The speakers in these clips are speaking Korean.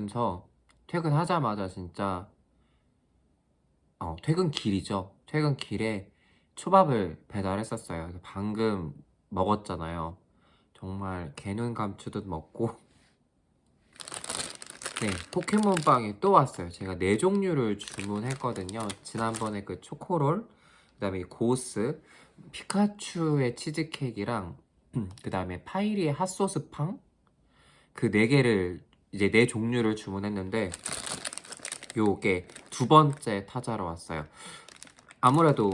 퇴근하면서 퇴근하자마자 진짜 어, 퇴근길이죠. 퇴근길에 초밥을 배달했었어요. 방금 먹었잖아요. 정말 개눈 감추듯 먹고 네, 포켓몬빵이 또 왔어요. 제가 네 종류를 주문했거든요. 지난번에 그 초코롤, 그다음에 이 고스, 피카츄의 치즈케이크랑 그다음에 파이리의 핫소스 팡, 그네 개를 이제 네 종류를 주문했는데 요게 두 번째 타자로 왔어요. 아무래도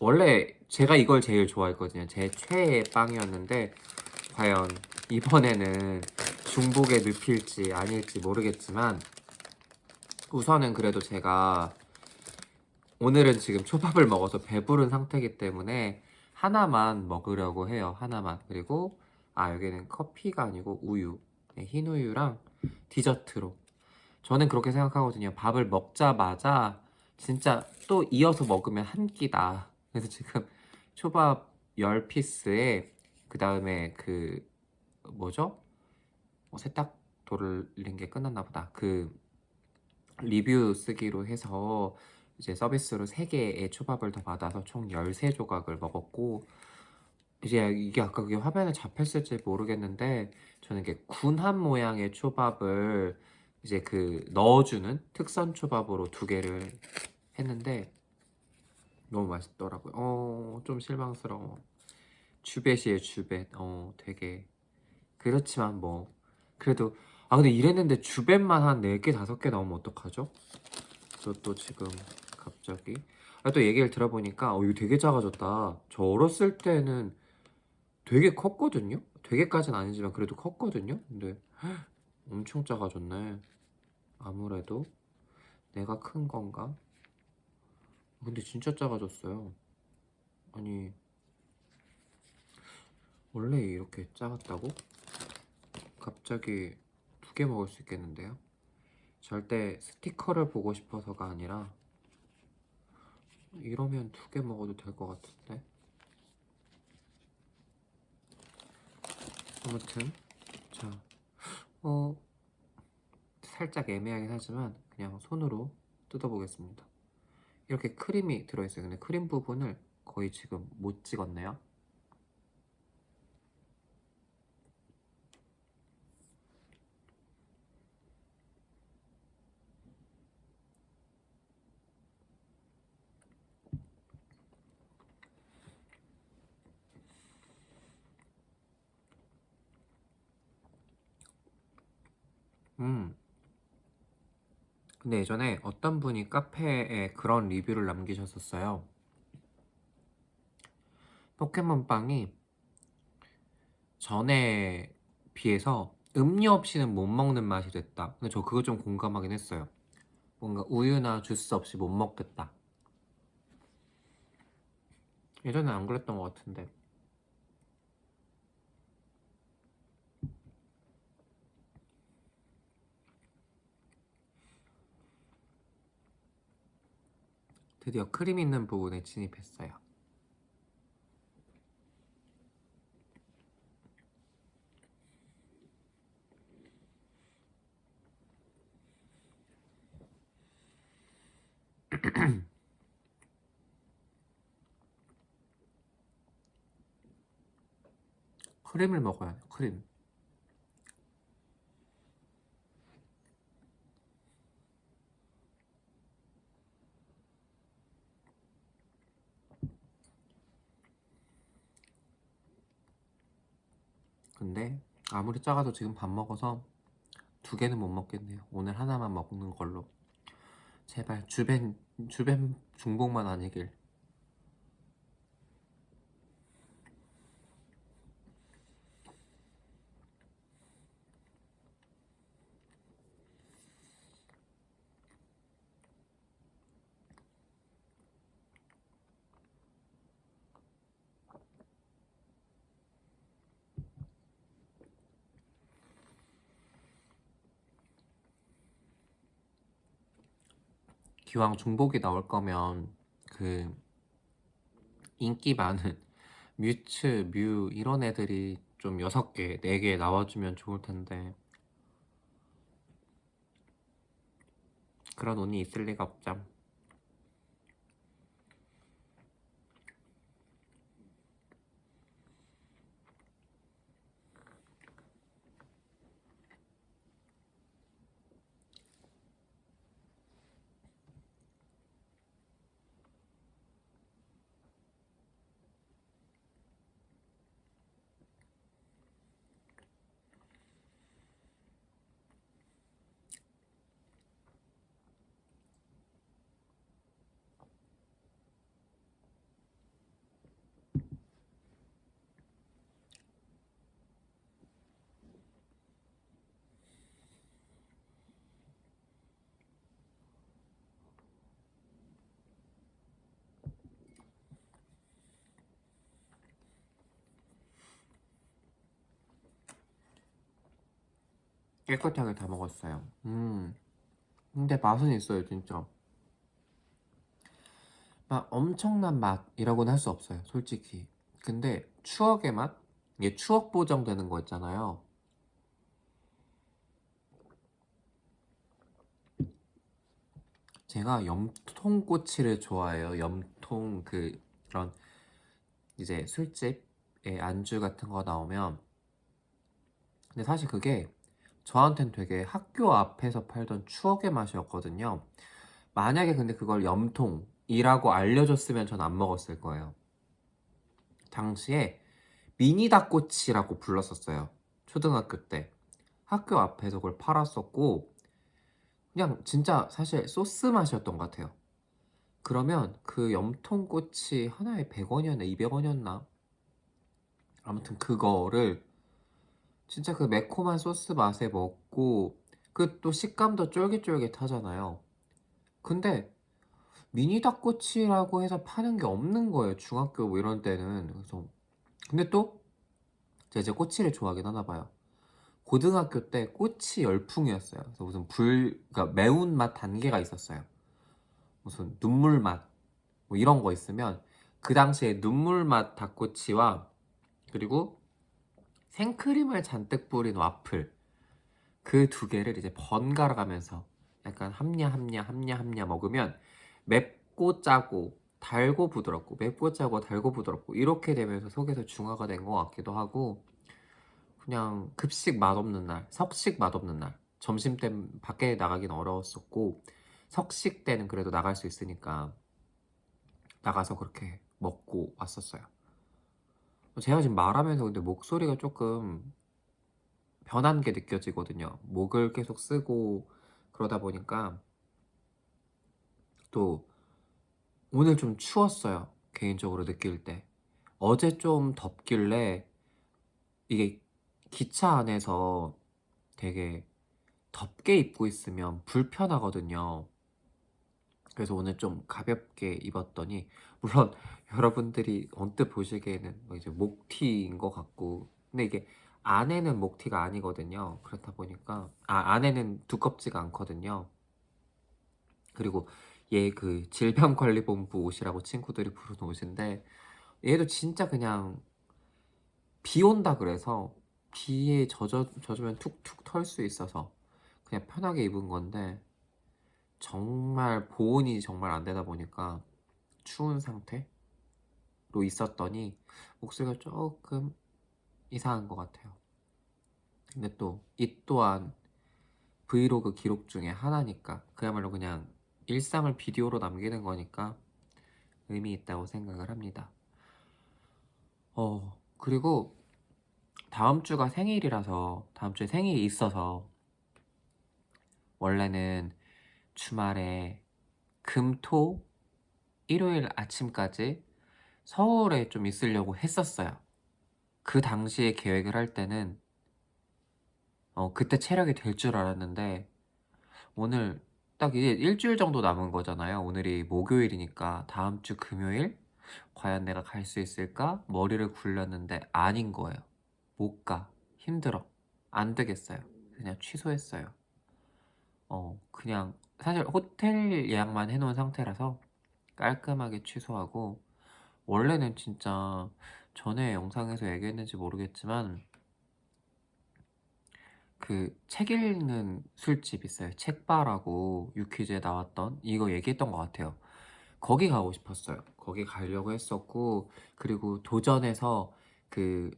원래 제가 이걸 제일 좋아했거든요. 제 최애 빵이었는데 과연 이번에는 중복에 눕힐지 아닐지 모르겠지만 우선은 그래도 제가 오늘은 지금 초밥을 먹어서 배부른 상태이기 때문에 하나만 먹으려고 해요. 하나만. 그리고 아 여기는 커피가 아니고 우유. 네, 흰 우유랑 디저트로. 저는 그렇게 생각하거든요. 밥을 먹자마자 진짜 또 이어서 먹으면 한 끼다. 그래서 지금 초밥 10피스에 그 다음에 그 뭐죠? 어, 세탁 돌린 게 끝났나 보다. 그 리뷰 쓰기로 해서 이제 서비스로 3개의 초밥을 더 받아서 총 13조각을 먹었고 이제 이게 아까 그게 화면에 잡혔을지 모르겠는데 저는 이게 군함 모양의 초밥을 이제 그 넣어주는 특선 초밥으로 두 개를 했는데 너무 맛있더라고요. 어, 좀 실망스러워. 주벳이에요, 주벳. 어, 되게 그렇지만 뭐 그래도 아 근데 이랬는데 주벳만 한 4개, 5개 나오면 어떡하죠? 저또 지금 갑자기 아, 또 얘기를 들어보니까 어, 이거 되게 작아졌다. 저 어렸을 때는 되게 컸거든요. 되게까지는 아니지만 그래도 컸거든요. 근데 헉, 엄청 작아졌네. 아무래도 내가 큰 건가? 근데 진짜 작아졌어요. 아니 원래 이렇게 작았다고? 갑자기 두 개 먹을 수 있겠는데요? 절대 스티커를 보고 싶어서가 아니라 이러면 두 개 먹어도 될 것 같은데? 아무튼 자, 어 살짝 애매하긴 하지만 그냥 손으로 뜯어보겠습니다. 이렇게 크림이 들어있어요. 근데 크림 부분을 거의 지금 못 찍었네요. 음. 근데 예전에 어떤 분이 카페에 그런 리뷰를 남기셨었어요. 포켓몬빵이 전에 비해서 음료 없이는 못 먹는 맛이 됐다. 근데 저 그거 좀 공감하긴 했어요. 뭔가 우유나 주스 없이 못 먹겠다. 예전엔 안 그랬던 것 같은데. 드디어 크림 있는 부분에 진입했어요. 크림을 먹어야 돼, 크림. 근데 아무리 작아도 지금 밥 먹어서 두 개는 못 먹겠네요. 오늘 하나만 먹는 걸로. 제발 주변 주변 중복만 아니길. 기왕 중복이 나올 거면 그 인기 많은 뮤츠, 뮤 이런 애들이 좀 여섯 개, 네 개 나와주면 좋을 텐데 그런 운이 있을 리가 없죠. 깨끗하게 다 먹었어요. 음. 근데 맛은 있어요, 진짜. 막 엄청난 맛이라고는 할 수 없어요, 솔직히. 근데 추억의 맛? 이게 추억 보정되는 거 있잖아요. 제가 염통꼬치를 좋아해요. 염통 그 그런 이제 술집에 안주 같은 거 나오면 근데 사실 그게 저한텐 되게 학교 앞에서 팔던 추억의 맛이었거든요. 만약에 근데 그걸 염통이라고 알려줬으면 전 안 먹었을 거예요. 당시에 미니 닭꼬치라고 불렀었어요. 초등학교 때. 학교 앞에서 그걸 팔았었고, 그냥 진짜 사실 소스 맛이었던 것 같아요. 그러면 그 염통꼬치 하나에 100원이었나 200원이었나? 아무튼 그거를 진짜 그 매콤한 소스 맛에 먹고 그 또 식감도 쫄깃쫄깃하잖아요. 근데 미니 닭꼬치라고 해서 파는 게 없는 거예요. 중학교 뭐 이런 때는. 그래서 근데 또 제가 이제 꼬치를 좋아하긴 하나 봐요. 고등학교 때 꼬치 열풍이었어요. 그래서 무슨 불, 그러니까 매운맛 단계가 있었어요. 무슨 눈물맛 뭐 이런 거 있으면 그 당시에 눈물맛 닭꼬치와 그리고 생크림을 잔뜩 뿌린 와플 그 두 개를 이제 번갈아 가면서 약간 함냐 함냐 함냐 함냐 먹으면 맵고 짜고 달고 부드럽고 맵고 짜고 달고 부드럽고 이렇게 되면서 속에서 중화가 된 것 같기도 하고 그냥 급식 맛없는 날, 석식 맛없는 날 점심 때 밖에 나가긴 어려웠었고 석식 때는 그래도 나갈 수 있으니까 나가서 그렇게 먹고 왔었어요. 제가 지금 말하면서 근데 목소리가 조금 변한 게 느껴지거든요. 목을 계속 쓰고 그러다 보니까 또 오늘 좀 추웠어요. 개인적으로 느낄 때. 어제 좀 덥길래 이게 기차 안에서 되게 덥게 입고 있으면 불편하거든요. 그래서 오늘 좀 가볍게 입었더니 물론 여러분들이 언뜻 보시기에는 뭐 이제 목티인 것 같고 근데 이게 안에는 목티가 아니거든요. 그렇다 보니까 아 안에는 두껍지가 않거든요. 그리고 얘 그 질병관리본부 옷이라고 친구들이 부르는 옷인데 얘도 진짜 그냥 비 온다 그래서 비에 젖어, 젖으면 툭툭 털 수 있어서 그냥 편하게 입은 건데 정말 보온이 정말 안 되다 보니까 추운 상태 로 있었더니 목소리가 조금 이상한 것 같아요. 근데 또 이 또한 브이로그 기록 중에 하나니까 그야말로 그냥 일상을 비디오로 남기는 거니까 의미 있다고 생각을 합니다. 어, 그리고 다음 주가 생일이라서 다음 주에 생일이 있어서 원래는 주말에 금, 토, 일요일 아침까지 서울에 좀 있으려고 했었어요. 그 당시에 계획을 할 때는 어, 그때 체력이 될 줄 알았는데 오늘 딱 이제 일주일 정도 남은 거잖아요. 오늘이 목요일이니까 다음 주 금요일 과연 내가 갈 수 있을까? 머리를 굴렸는데 아닌 거예요. 못 가. 힘들어. 안 되겠어요. 그냥 취소했어요. 어, 그냥 사실 호텔 예약만 해놓은 상태라서 깔끔하게 취소하고 원래는 진짜 전에 영상에서 얘기했는지 모르겠지만 그 책 읽는 술집 있어요. 책바라고 유퀴즈에 나왔던 이거 얘기했던 것 같아요. 거기 가고 싶었어요. 거기 가려고 했었고 그리고 도전에서 그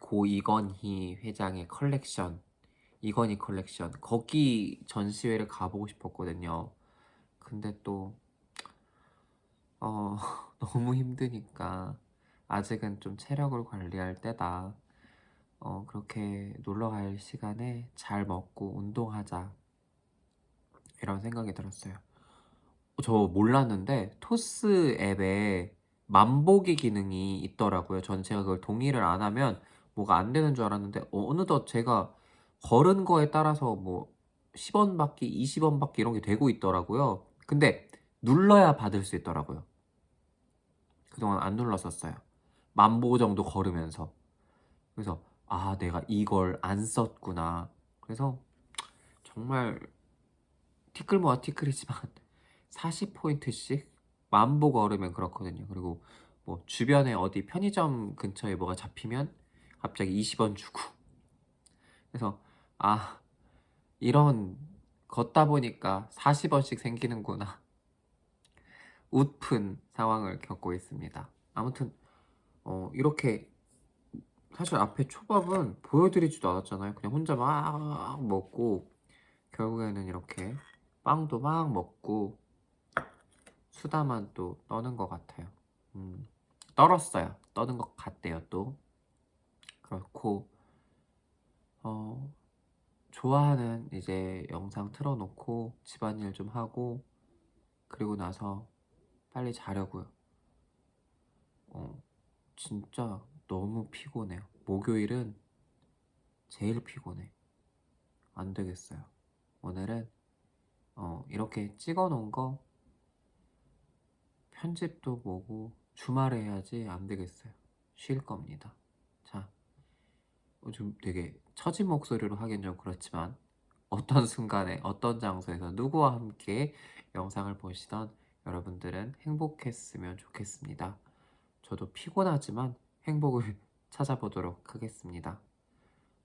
고 이건희 회장의 컬렉션 이건희 컬렉션 거기 전시회를 가보고 싶었거든요. 근데 또 어, 너무 힘드니까 아직은 좀 체력을 관리할 때다. 어, 그렇게 놀러 갈 시간에 잘 먹고 운동하자. 이런 생각이 들었어요. 어, 저 몰랐는데 토스 앱에 만보기 기능이 있더라고요. 전 제가 그걸 동의를 안 하면 뭐가 안 되는 줄 알았는데 어, 어느덧 제가 걸은 거에 따라서 뭐 10원 받기, 20원 받기 이런 게 되고 있더라고요. 근데 눌러야 받을 수 있더라고요. 그동안 안 눌렀었어요. 만보 정도 걸으면서. 그래서 아, 내가 이걸 안 썼구나. 그래서 정말 티끌 모아 티끌이지만 40포인트씩 만보 걸으면 그렇거든요. 그리고 뭐 주변에 어디 편의점 근처에 뭐가 잡히면 갑자기 20원 주고. 그래서 아, 이런 걷다 보니까 40원씩 생기는구나. 웃픈 상황을 겪고 있습니다. 아무튼 어, 이렇게 사실 앞에 초밥은 보여드리지도 않았잖아요. 그냥 혼자 막 먹고 결국에는 이렇게 빵도 막 먹고 수다만 또 떠는 것 같아요. 음, 떨었어요. 떠는 것 같대요 또. 그렇고 어, 좋아하는 이제 영상 틀어놓고 집안일 좀 하고 그리고 나서 빨리 자려고요. 어, 진짜 너무 피곤해요. 목요일은 제일 피곤해. 안 되겠어요. 오늘은 어, 이렇게 찍어 놓은 거 편집도 보고 주말에 해야지 안 되겠어요. 쉴 겁니다. 자, 어, 좀 되게 처진 목소리로 하긴 좀 그렇지만 어떤 순간에 어떤 장소에서 누구와 함께 영상을 보시던 여러분들은 행복했으면 좋겠습니다. 저도 피곤하지만 행복을 찾아보도록 하겠습니다.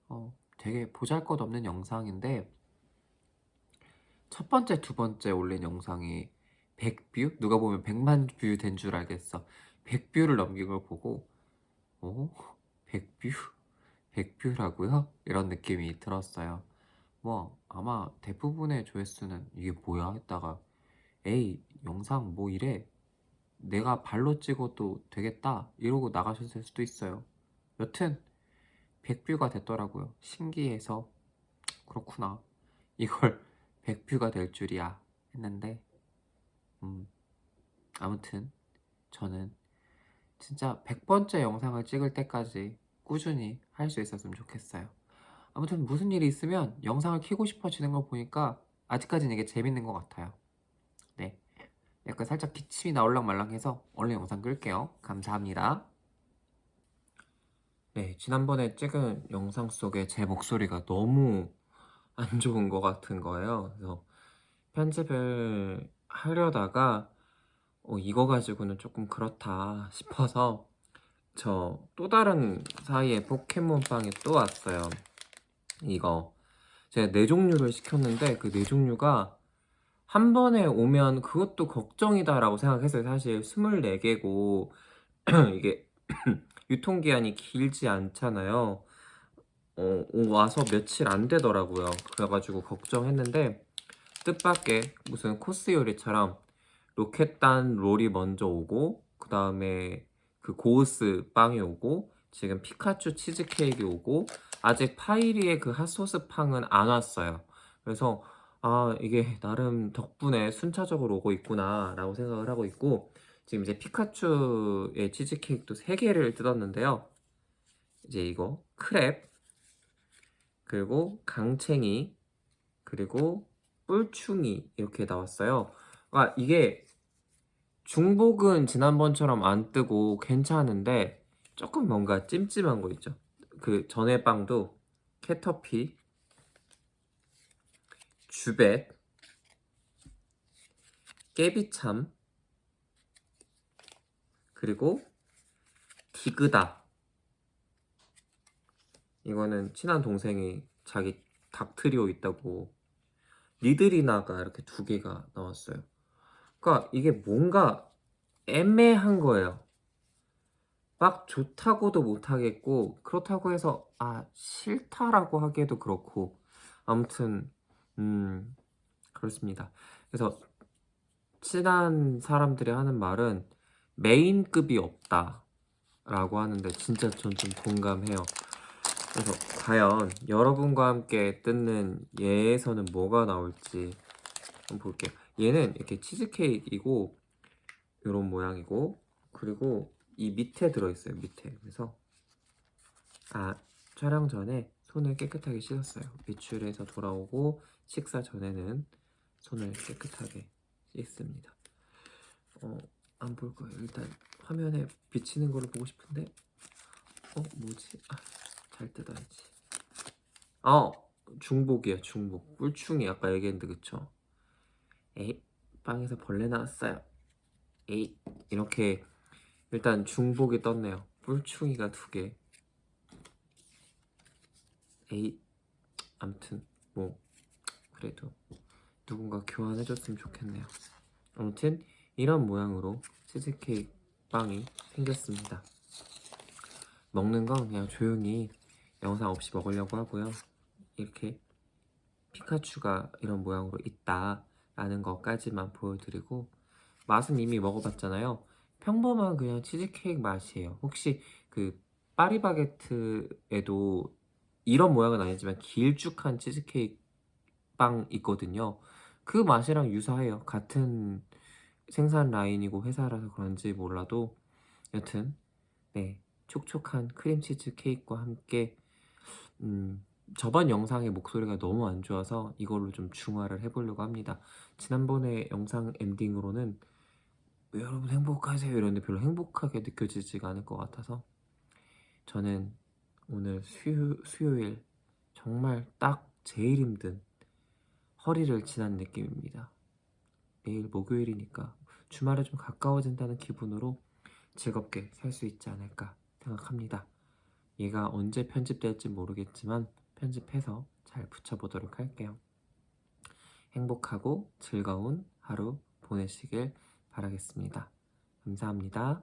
어, 되게 보잘 것 없는 영상인데 첫 번째, 두 번째 올린 영상이 100뷰? 누가 보면 100만 뷰 된 줄 알겠어. 100뷰를 넘긴 걸 보고 어? 100뷰? 100뷰라고요? 이런 느낌이 들었어요. 뭐 아마 대부분의 조회수는 이게 뭐야 했다가 에이 영상 뭐 이래 내가 발로 찍어도 되겠다 이러고 나가셨을 수도 있어요. 여튼 100뷰가 됐더라고요. 신기해서 그렇구나. 이걸 100뷰가 될 줄이야 했는데 음 아무튼 저는 진짜 100번째 영상을 찍을 때까지 꾸준히 할 수 있었으면 좋겠어요. 아무튼 무슨 일이 있으면 영상을 키고 싶어지는 걸 보니까 아직까지는 이게 재밌는 것 같아요. 네. 약간 살짝 기침이 나올랑말랑해서 얼른 영상 끌게요. 감사합니다. 네, 지난번에 찍은 영상 속에 제 목소리가 너무 안 좋은 것 같은 거예요. 그래서 편집을 하려다가 어, 이거 가지고는 조금 그렇다 싶어서 저 또 다른 사이에 포켓몬빵이 또 왔어요. 이거 제가 네 종류를 시켰는데 그 네 종류가 한 번에 오면 그것도 걱정이다라고 생각했어요. 사실 24개고 이게 유통기한이 길지 않잖아요. 어, 와서 며칠 안 되더라고요. 그래가지고 걱정했는데 뜻밖의 무슨 코스 요리처럼 로켓단 롤이 먼저 오고 그 다음에 그 고우스 빵이 오고 지금 피카츄 치즈케이크 오고 아직 파이리의 그 핫소스 팡은 안 왔어요. 그래서 아 이게 나름 덕분에 순차적으로 오고 있구나 라고 생각을 하고 있고 지금 이제 피카츄의 치즈케이크도 3개를 뜯었는데요. 이제 이거 크랩 그리고 강챙이 그리고 뿔충이 이렇게 나왔어요. 아 이게 중복은 지난번처럼 안 뜨고 괜찮은데 조금 뭔가 찜찜한 거 있죠. 그 전에 빵도 캐터피, 주벳, 깨비참, 그리고 디그다. 이거는 친한 동생이 자기 닥트리오 있다고 니들이나가 이렇게 두 개가 나왔어요. 그러니까 이게 뭔가 애매한 거예요. 막 좋다고도 못하겠고 그렇다고 해서 아 싫다라고 하기에도 그렇고 아무튼 음 그렇습니다. 그래서 친한 사람들이 하는 말은 메인급이 없다라고 하는데 진짜 전 좀 공감해요. 그래서 과연 여러분과 함께 뜯는 얘에서는 뭐가 나올지 한번 볼게요. 얘는 이렇게 치즈케이크이고 이런 모양이고 그리고 이 밑에 들어있어요. 밑에 그래서 아 촬영 전에 손을 깨끗하게 씻었어요. 외출해서 돌아오고 식사 전에는 손을 깨끗하게 씻습니다. 어, 안 볼 거예요. 일단 화면에 비치는 거를 보고 싶은데 어 뭐지? 아, 잘 뜯어야지. 어 중복이야 중복. 뿔충이 아까 얘기했는데 그쵸? 에이 빵에서 벌레 나왔어요. 에이 이렇게 일단 중복이 떴네요. 뿔충이가 두 개. 에이 아무튼 뭐 그래도 누군가 교환해줬으면 좋겠네요. 아무튼 이런 모양으로 치즈케이크 빵이 생겼습니다. 먹는 건 그냥 조용히 영상 없이 먹으려고 하고요. 이렇게 피카츄가 이런 모양으로 있다라는 것까지만 보여드리고 맛은 이미 먹어봤잖아요. 평범한 그냥 치즈케이크 맛이에요. 혹시 그 파리바게트에도 이런 모양은 아니지만 길쭉한 치즈케이크 빵 있거든요. 그 맛이랑 유사해요. 같은 생산 라인이고 회사라서 그런지 몰라도 여튼 네 촉촉한 크림치즈 케이크와 함께 음, 저번 영상의 목소리가 너무 안 좋아서 이걸로 좀 중화를 해보려고 합니다. 지난번에 영상 엔딩으로는 왜 여러분 행복하세요 이랬는데 별로 행복하게 느껴지지가 않을 것 같아서 저는 오늘 수요, 수요일 정말 딱 제일 힘든 허리를 지난 느낌입니다. 내일 목요일이니까 주말에 좀 가까워진다는 기분으로 즐겁게 살 수 있지 않을까 생각합니다. 얘가 언제 편집될지 모르겠지만 편집해서 잘 붙여보도록 할게요. 행복하고 즐거운 하루 보내시길 바라겠습니다. 감사합니다.